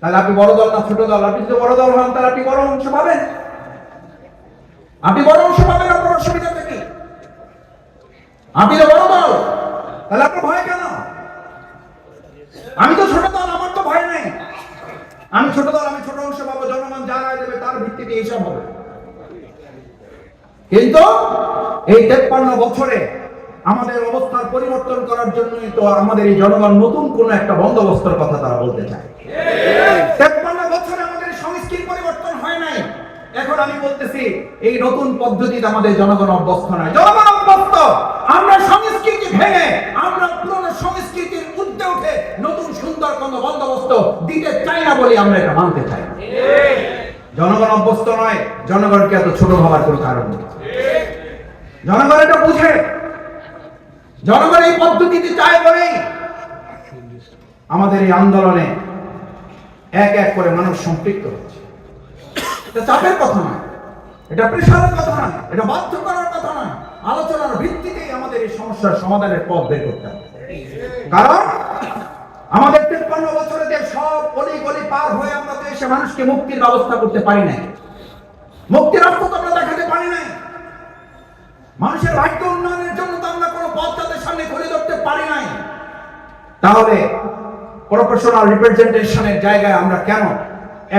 তাহলে আপনি বড় দল না ছোট দল? আপনি যদি বড় দল হন, তাহলে আপনি বড় অংশ পাবেন। আপনি বড় অংশ পাবেন, আপনার অসুবিধা কি? আপনি তো বড় দল, তাহলে আপনার ভয় কেন? আমি তো ছোট দল, আমার তো ভয় নাই। আমি ছোট দল, আমি ছোট অংশ পাবো, জনগণ যা রায় দেবে, তার ভিত্তিতে এইসব হবে। কিন্তু এই তেপ্পান্ন বছরে আমাদের অবস্থার পরিবর্তন করার জন্যই তো আমাদের এই জনগণ নতুন কোন একটা বন্দোবস্তের কথা তারা বলতে চায়। তেপ্পান্ন বছরে আমাদের সংস্কৃতি পরিবর্তন হয় নাই। এখন আমি বলতেছি, এই নতুন পদ্ধতিতে আমাদের জনগণ অভ্যস্ত নয়। জনগণ অভ্যস্ত! আমরা সংস্কৃতি ভেঙে, আমরা পুরনো সংস্কৃতির উদ্যে উঠে নতুন সুন্দর কোন বন্দোবস্ত দিতে চাই না বলে আমরা এটা মানতে চাই। জনগণ অভ্যস্ত নয়, জনগণকে এত ছোট ভাবার কোনো কারণ নেই। জনগণ এটা বুঝে। জনগণ এই পদ্ধতিতে চায় বলেই আমাদের এই আন্দোলনে এক এক করে মানুষ সম্পৃক্ত হচ্ছে। এটা চাপের কথা নয়। এটা প্রেশারের কথা নয়। এটা বাধ্য করার কথা নয়। আলোচনার ভিত্তিতেই আমাদের এই সমস্যার সমাধানের পথ বের করতে হবে। কারণ আমাদের তেপ্পান্ন বছরে যে সব অলি গলি পার হয়ে আমরা এসে মানুষকে মুক্তির ব্যবস্থা করতে পারি নাই। মুক্তির রাস্তা তো আমরা দেখাতে পারি নাই। মানুষের ভাগ্য উন্নয়নের জন্য তো আমরা কোনো পথ তাদের সামনে খুলে ধরতে পারি নাই। তাহলে প্রফেশনাল রিপ্রেজেন্টেশনের জায়গায় আমরা কেন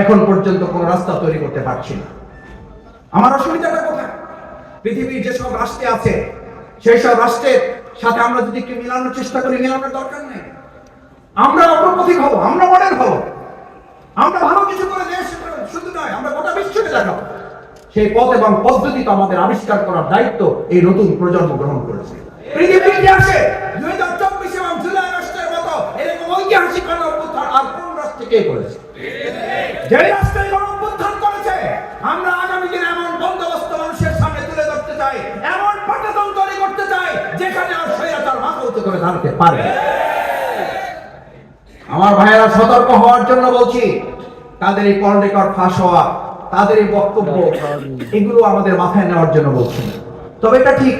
এখন পর্যন্ত কোনো রাস্তা তৈরি করতে পারছি না? আমার অসুবিধাটা কোথায়? পৃথিবীর যেসব রাষ্ট্রে আছে, সেই সব রাষ্ট্রের সাথে আমরা যদি একটু মিলানোর চেষ্টা করি, মিলানোর দরকার নেই। আমরা অগ্রপথিক হব, আমরা মডেল হব। আমরা ভালো কিছু করে দেশ শুধু নয়, আমরা গোটা বিশ্বকে দেখাবো। সেই পথ এবং পদ্ধতি তো আমাদের আবিষ্কার করার দায়িত্ব এই নতুন প্রজন্ম গ্রহণ করেছে। পৃথিবীর ইতিহাসে করে দাঁড়াতে পারবে? আমার ভাইয়েরা সতর্ক হওয়ার জন্য বলছি, তাদের এই কল রেকর্ড ফাঁস হওয়া, তাদের এই বক্তব্য, এগুলো আমাদের মাথায় নেওয়ার জন্য বলছি। তবে এটা ঠিক,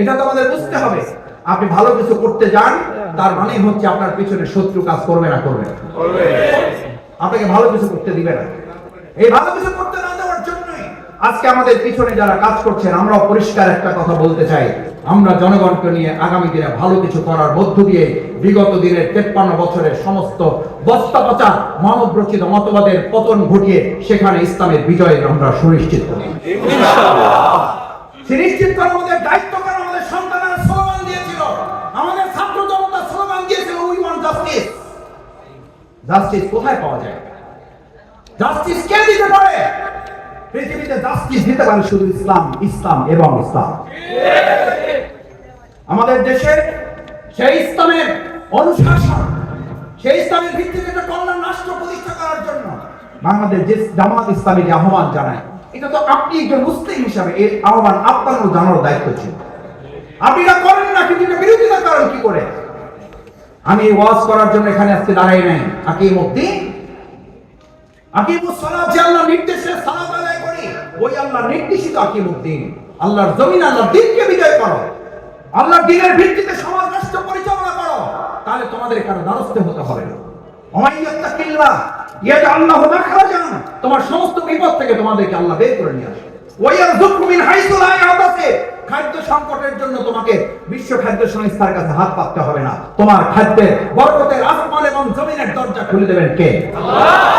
এটা তো আমাদের বুঝতে হবে। আপনি ভালো কিছু করতে যান, তার মানে হচ্ছে আপনার পিছনে শত্রু কাজ করবে না করবে আপনাকে ভালো কিছু করতে দিবে না। এই ভালো কিছু করতে না দেওয়ার জন্যই আজকে আমাদের পিছনে যারা কাজ করছেন, আমরাও পরিষ্কার একটা কথা বলতে চাই। আমরা জনগণকে নিয়ে আগামী দিনে ভালো কিছু করার মধ্য দিয়ে বিগত দিনের তেপ্পান্ন বছরের সমস্ত বস্তা পচা মতবাদের পতন ঘটিয়ে সেখানে ইসলামের বিজয়ের আমরা সুনিশ্চিত করি। সুনিশ্চিত করা আমাদের দায়িত্ব কারণ আমাদের সন্তানেরা স্লোগান দিয়েছিল। আমাদের ছাত্র জনতা স্লোগান দিয়েছিল উই ওয়ান্ট জাস্টিস জাস্টিস কোথায় পাওয়া যায়? জাস্টিস কে দিতে পারে? পৃথিবীতে জাস্টিস দিতে পারে শুধু ইসলাম ইসলাম এবং ইসলাম। আমাদের দেশে সেই ইসলামের অনুশাসন, সেই ইসলামের ভিত্তিতে একটা কল্যাণ রাষ্ট্র প্রতিষ্ঠা করার জন্য বাংলাদেশ যে জামাত ইসলামীকে আহ্বান জানায়, এটা তো আপনি একজন মুসলিম হিসাবে এই আহ্বান আপনারও জানার দায়িত্ব ছিল। আপনি এটা করেন না, কিন্তু এটা বিরোধিতা করেন কি করে? আমি ওয়াজ করার জন্য এখানে আজকে দাঁড়াই নাই। আকিম উদ্দিন আকিমুস সালাত যে আল্লাহর নির্দেশে আদায় করি, ওই আল্লাহর নির্দেশিত আকিম আল্লাহর জমিন আল্লাহ দিনকে বিজয় করো। আল্লাহর দিনের ভিত্তিতে সমাজ রাষ্ট্র পরিচালনা করো, তাহলে তোমাদের কারও দ্বারস্থ হতে হবে। তোমার সমস্ত বিপদ থেকে তোমাদেরকে আল্লাহ বের করে নিয়ে খাদ্য সংকটের জন্য তোমাকে বিশ্ব খাদ্য সংস্থার কাছে হাত পাততে হবে না। তোমার খাদ্যের বরকতের আসমান এবং জমিনের দরজা খুলে দেবেন কে? আল্লাহ